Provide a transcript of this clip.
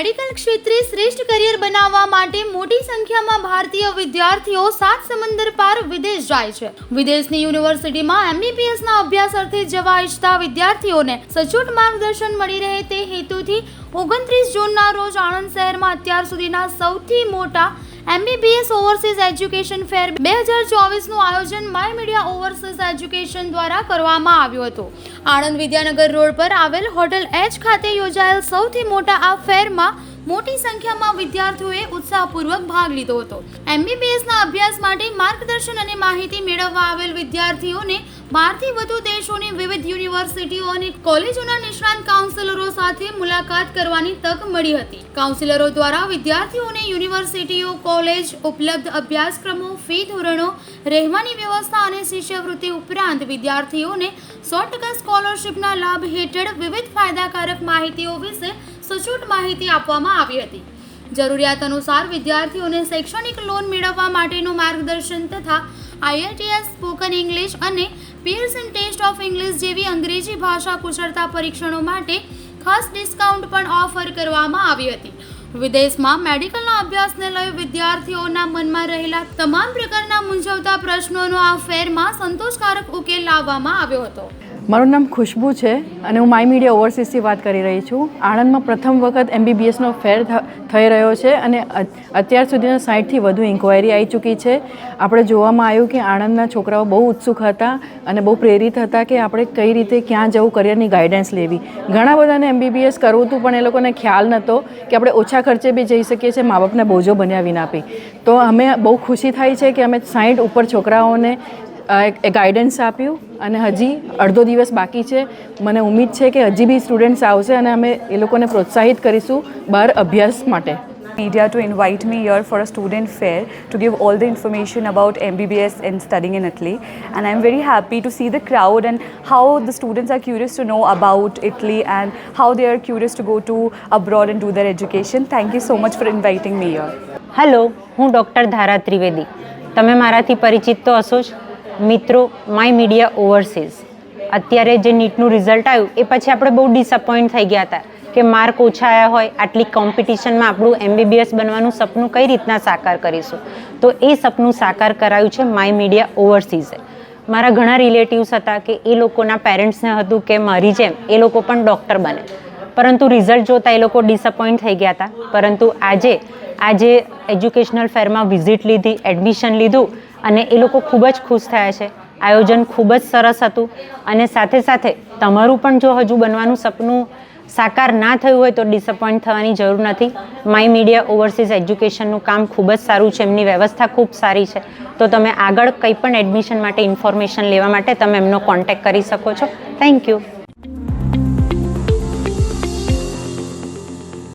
Medical ક્ષેત્રે શ્રેષ્ઠ career બનાવવા માટે મોટી સંખ્યામાં ભારતીય વિદ્યાર્થીઓ સાત સમંદર પાર વિદેશ જાય છે. વિદેશની યુનિવર્સિટીમાં એમબીબીએસના અભ્યાસ અર્થે જવા ઈચ્છતા વિદ્યાર્થીઓને સચોટ માર્ગદર્શન મળી રહે તે હેતુથી ઓગણત્રીસ જૂનના રોજ આણંદ શહેરમાં અત્યાર સુધીના સૌથી મોટા એમબીબીએસ ઓવરસીઝ એજ્યુકેશન ફેર બે હજાર ચોવીસનું આયોજન માય મીડિયા ઓવરસીઝ એજ્યુકેશન દ્વારા કરવામાં આવ્યું હતું. આણંદ વિદ્યાનગર રોડ પર આવેલ હોટલ એચ ખાતે યોજાયેલ સૌથી મોટા આ ફેરમાં મોટી સંખ્યામાં વિદ્યાર્થીઓએ ઉત્સાહપૂર્વક ભાગ લીધો હતો. એમબીબીએસના અભ્યાસ માટે માર્ગદર્શન અને માહિતી મેળવવા આવેલ વિદ્યાર્થીઓને બારથી વધુ દેશોની વિવિધ યુનિવર્સિટીઓ અને કોલેજોના નિષ્ણાંત કાઉન્સિલરો સાથે મુલાકાત કરવાની તક મળી હતી. કાઉન્સિલરો દ્વારા વિદ્યાર્થીઓને યુનિવર્સિટીઓ, કોલેજ, ઉપલબ્ધ અભ્યાસક્રમો, ફી ધોરણો, રહેવાની વ્યવસ્થા અને શિષ્યવૃત્તિ ઉપરાંત વિદ્યાર્થીઓને સો ટકા સ્કોલરશિપના લાભ હેઠળ વિવિધ ફાયદાકારક માહિતીઓ વિશે સચોટ માહિતી આપવામાં આવી હતી. જરૂરિયાત અનુસાર વિદ્યાર્થીઓને શૈક્ષણિક લોન મેળવવા માટેનું માર્ગદર્શન તથા આઈઆઈટીએસ સ્પોકન ઇંગ્લિશ અને પિયર્સન ટેસ્ટ ઓફ ઇંગ્લિશ જેવી અંગ્રેજી ભાષા કુશળતા પરીક્ષણો માટે ખાસ ડિસ્કાઉન્ટ પણ ઓફર કરવામાં આવી હતી. વિદેશમાં મેડિકલના અભ્યાસને લઈ વિદ્યાર્થીઓના મનમાં રહેલા તમામ પ્રકારના મૂંઝવતા પ્રશ્નોનો આ ફેરમાં સંતોષકારક ઉકેલ લાવવામાં આવ્યો હતો. મારું નામ ખુશ્બુ છે અને હું માય મીડિયા ઓવરસીઝથી વાત કરી રહી છું. આણંદમાં પ્રથમ વખત એમબીબીએસનો ફેર થઈ રહ્યો છે અને અત્યાર સુધીના સાઠથી વધુ ઇન્ક્વાયરી આવી ચૂકી છે. આપણે જોવામાં આવ્યું કે આણંદના છોકરાઓ બહુ ઉત્સુક હતા અને બહુ પ્રેરિત હતા કે આપણે કઈ રીતે ક્યાં જવું કરિયરની ગાઈડન્સ લેવી. ઘણા બધાને એમબીબીએસ કરવું હતું, પણ એ લોકોને ખ્યાલ નહોતો કે આપણે ઓછા ખર્ચે બી જઈ શકીએ છીએ, મા બાપને બોજો બન્યા વિના બી. તો અમે બહુ ખુશી થાય છે કે અમે સાઠ ઉપર છોકરાઓને એ ગાઈડન્સ આપ્યું અને હજી અડધો દિવસ બાકી છે મને ઉમ્મીદ છે કે હજી બી સ્ટુડન્ટ્સ આવશે અને અમે એ લોકોને પ્રોત્સાહિત કરીશું બહાર અભ્યાસ માટે media to invite me here for a student fair to give all the information about MBBS and studying in Italy. And I'm very happy to see the crowd and how the students are curious to know about Italy and how they are curious to go to abroad and do their education. Thank you so much for inviting me here. Hello હું doctor Dhara Trivedi તમે મારાથી પરિચિત તો હશો જ મિત્રો my media overseas અત્યારે જે નીટનું રિઝલ્ટ આવ્યું, એ પછી આપણે બહુ ડિસઅપોઇન્ટ થઈ ગયા હતા કે માર્ક ઓછા આવ્યા હોય, આટલી કોમ્પિટિશનમાં આપણું એમબીબીએસ બનવાનું સપનું કઈ રીતના સાકાર કરીશું? તો એ સપનું સાકાર કરાયું છે માય મીડિયા ઓવરસીઝે મારા ઘણા રિલેટિવ્સ હતા કે એ લોકોના પેરેન્ટ્સને હતું કે મારી જેમ, એ લોકો પણ ડૉક્ટર બને. પરંતુ રિઝલ્ટ જોતાં એ લોકો ડિસઅપોઇન્ટ થઈ ગયા હતા. પરંતુ આજે આજે એજ્યુકેશનલ ફેરમાં વિઝિટ લીધી એડમિશન લીધું અને એ લોકો ખૂબ જ ખુશ થયા છે. આયોજન ખૂબ જ સરસ હતું અને સાથે સાથે તમારું પણ જો હજુ બનવાનું સપનું સાકાર ના થયું હોય તો ડિસઅપોઇન્ટ થવાની જરૂર નથી. માય મીડિયા ઓવરસીઝ એજ્યુકેશનનું કામ ખૂબ જ સારું છે, એમની વ્યવસ્થા ખૂબ સારી છે. તો તમે આગળ કંઈ પણ એડમિશન માટે ઇન્ફોર્મેશન લેવા માટે તમે એમનો કોન્ટેક્ટ કરી શકો છો. Thank you